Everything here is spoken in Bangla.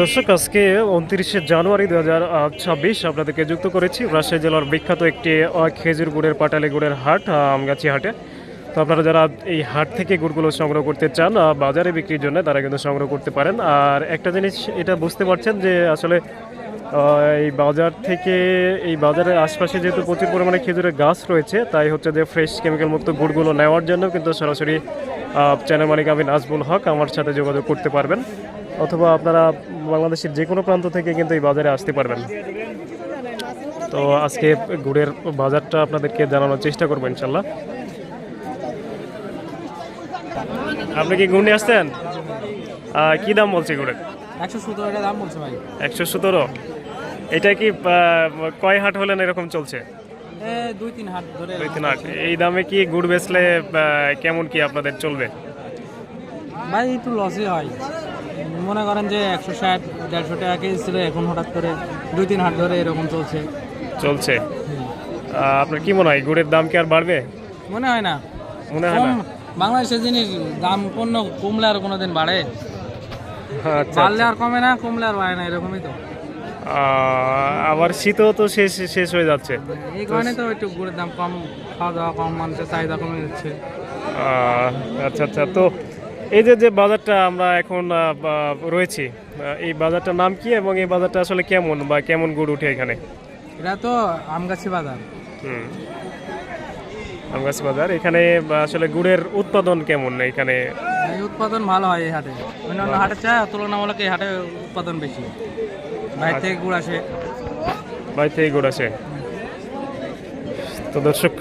দর্শক, আজকে উনত্রিশে জানুয়ারি দু হাজার ছাব্বিশ আপনাদেরকে যুক্ত করেছি রাজশাহী জেলার বিখ্যাত একটি খেজুর গুড়ের পাটালি গুড়ের হাট আমগাছি হাটে। তো আপনারা যারা এই হাট থেকে গুড়গুলো সংগ্রহ করতে চান বাজারে বিক্রির জন্য তারা কিন্তু সংগ্রহ করতে পারেন। আর একটা জিনিস, এটা বুঝতে পারছেন যে আসলে এই বাজার থেকে, এই বাজারের আশপাশে যেহেতু প্রচুর পরিমাণে খেজুরের গাছ রয়েছে, তাই হচ্ছে যে ফ্রেশ কেমিক্যাল মুক্ত গুড়গুলো নেওয়ার জন্য কিন্তু সরাসরি চ্যানেল মালিক আমি নাজবুল হক আমার সাথে যোগাযোগ করতে পারবেন, অথবা আপনারা বাংলাদেশের যে কোনো প্রান্ত থেকে কিন্তু এই বাজারে আসতে পারবেন। তো আজকে গুড়ের বাজারটা আপনাদেরকে জানানোর চেষ্টা করব ইনশাল্লাহ। আপনি কি গুড় নিয়ে আসতেন কি দাম বলছে গুড়ের? একশো সতেরো টাকা দাম বলছে ভাই। একশো সতেরো এটা কি কয় হাট হলেন এরকম চলছে? দুই তিন হাত ধরে দুই তিন হাট। এই দামে কি গুড় বেচলে কেমন কি আপনাদের চলবে? ভাই একটু লসই হয়। মনে করেন যে একশো ষাট দেড়শো টাকা কেজি ছিল এখন হঠাৎ করে দুই তিন হাট ধরে এরকম চলছে। চলছে। আপনার কি মনে হয় গুড়ের দাম কি আর বাড়বে? মনে হয় না। মনে হয় না? বাংলাদেশের জিনিস দাম পণ্য কমলে আর কোনোদিন বাড়ে। বাড়লে আর কমে না কমলে আর বাড়ে না এরকমই তো। আবার শীতও তো শেষ শেষ হয়ে যাচ্ছে। এই কারণে তো একটু গুড়ের দাম কম খাওয়া দাওয়া কম মানুষের চাহিদা কমে যাচ্ছে। আচ্ছা আচ্ছা। তো এই যে যে বাজারটা আমরা এখন রয়েছি এই বাজারটার নাম কি এবং এই বাজারটা আসলে কেমন বা কেমন গুড় উঠে এখানে? এটা তো আমগাছি বাজার। হুম। আমগাছি বাজার। এখানে আসলে গুড়ের উৎপাদন কেমন এখানে? উৎপাদন ভালো হয় এই হাটে। অন্যান্য হাটের চায় তুলনামূলক এই হাটে উৎপাদন বেশি। বাইরে থেকে গুড় আসে। বাইরে থেকে গুড় আসে। তো দর্শক